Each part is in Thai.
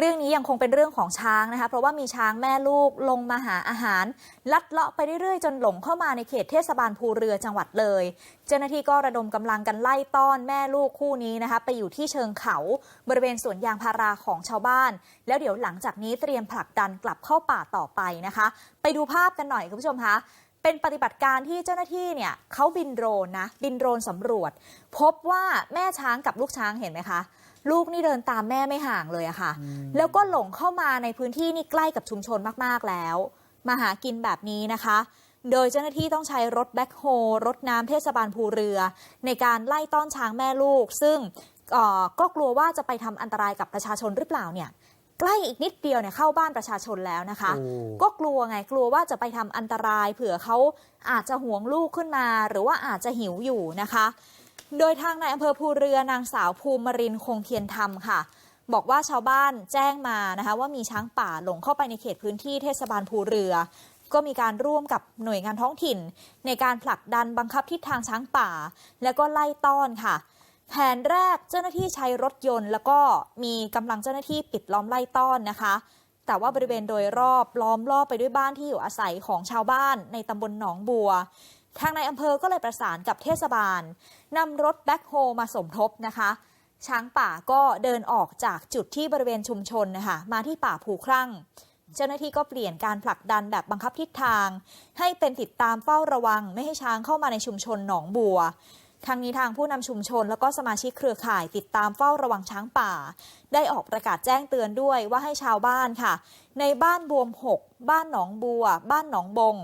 เรื่องนี้ยังคงเป็นเรื่องของช้างนะคะ เพราะว่ามีช้างแม่ลูกลงมาหาอาหาร ลัดเลาะไปเรื่อยๆ จนหลงเข้ามาในเขตเทศบาลภูเรือจังหวัดเลย เจ้าหน้าที่ก็ระดมกำลังกันไล่ต้อนแม่ลูกคู่นี้นะคะ ไปอยู่ที่เชิงเขาบริเวณสวนยางพาราของชาวบ้าน แล้วเดี๋ยวหลังจากนี้เตรียมผลักดันกลับเข้าป่าต่อไปนะคะ ไปดูภาพกันหน่อยคุณผู้ชมคะ เป็นปฏิบัติการที่เจ้าหน้าที่เนี่ยเขาบินโดรนนะบินโดรนสำรวจ พบว่าแม่ช้างกับลูกช้างเห็นไหมคะ ลูกนี่เดินตามแม่ไม่ห่างเลยอะค่ะ แล้วก็หลงเข้ามาในพื้นที่นี่ใกล้กับชุมชนมากๆแล้ว มาหากินแบบนี้นะคะ โดยเจ้าหน้าที่ต้องใช้รถแบ็คโฮรถน้ำเทศบาลภูเรือ ในการไล่ต้อนช้างแม่ลูก ซึ่งเอ่อก็กลัวว่าจะไปทำอันตรายกับประชาชนหรือเปล่าเนี่ย ใกล้อีกนิดเดียวเนี่ยเข้าบ้านประชาชนแล้วนะคะโอ้ก็กลัวไงกลัวว่าจะไปทำอันตราย เผื่อเขาอาจจะห่วงลูกขึ้นมา หรือว่าอาจจะหิวอยู่นะคะ โดยทางในายอำเภอภูเรือนางสาวภูมิรินทร์คงเทียนธรรมค่ะ บอกว่าชาวบ้านแจ้งมานะคะ ว่ามีช้างป่าหลงเข้าไปในเขตพื้นที่เทศบาลภูเรือก็มีการร่วมกับหน่วยงานท้องถิ่น ในการผลักดันบังคับทิศทางช้างป่า แล้วก็ไล่ต้อนค่ะ แผนแรกเจ้าหน้าที่ใช้รถยนต์ แล้วก็มีกำลังเจ้าหน้าที่ปิดล้อมไล่ต้อนนะคะ แต่ว่าบริเวณโดยรอบล้อมรอบไปด้วยบ้านที่อยู่อาศัยของชาวบ้านในตำบลหนองบัว ทางในายอำเภอก็เลยประสานกับเทศบาลนำรถแบ็คโฮมาสมทบนะคะช้างป่าก็เดินออกจากจุดที่บริเวณชุมชนนะคะมาที่ป่าภูครั่ง เจ้าหน้าที่ก็เปลี่ยนการผลักดันแบบบังคับทิศทาง ให้เป็นติดตามเฝ้าระวังไม่ให้ช้างเข้ามาในชุมชนหนองบัว ทางนี้ทางผู้นำชุมชน แล้วก็สมาชิกเครือข่ายติดตามเฝ้าระวังช้างป่า ได้ออกประกาศแจ้งเตือนด้วยว่าให้ชาวบ้านค่ะ ในบ้านบวมหกบ้านหนองบัว บ้านหนองบง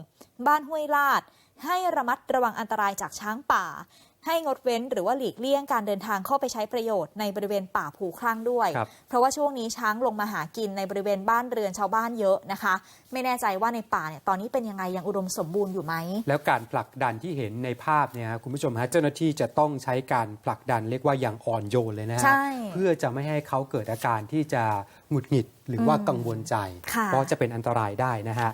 บ้านห้วยลาด ให้ระมัดระวังอันตรายจากช้างป่า ให้งดเว้นหรือว่าหลีกเลี่ยงการเดินทางเข้าไปใช้ประโยชน์ในบริเวณป่าภูครั่งด้วยครับเพราะว่าช่วงนี้ช้างลงมาหากินในบริเวณบ้านเรือนชาวบ้านเยอะนะคะ ไม่แน่ใจว่าในป่าเนี่ยตอนนี้เป็นยังไงยังอุดมสมบูรณ์อยู่ไหม แล้วการผลักดันที่เห็นในภาพเนี่ยฮะคุณผู้ชมฮะเจ้าหน้าที่จะต้องใช้การผลักดันเรียกว่าอย่างอ่อนโยนเลยนะฮะใช่เพื่อจะไม่ให้เขาเกิดอาการที่จะหงุดหงิดหรือว่าอืมกังวลใจค่ะเพราะจะเป็นอันตรายได้นะฮะ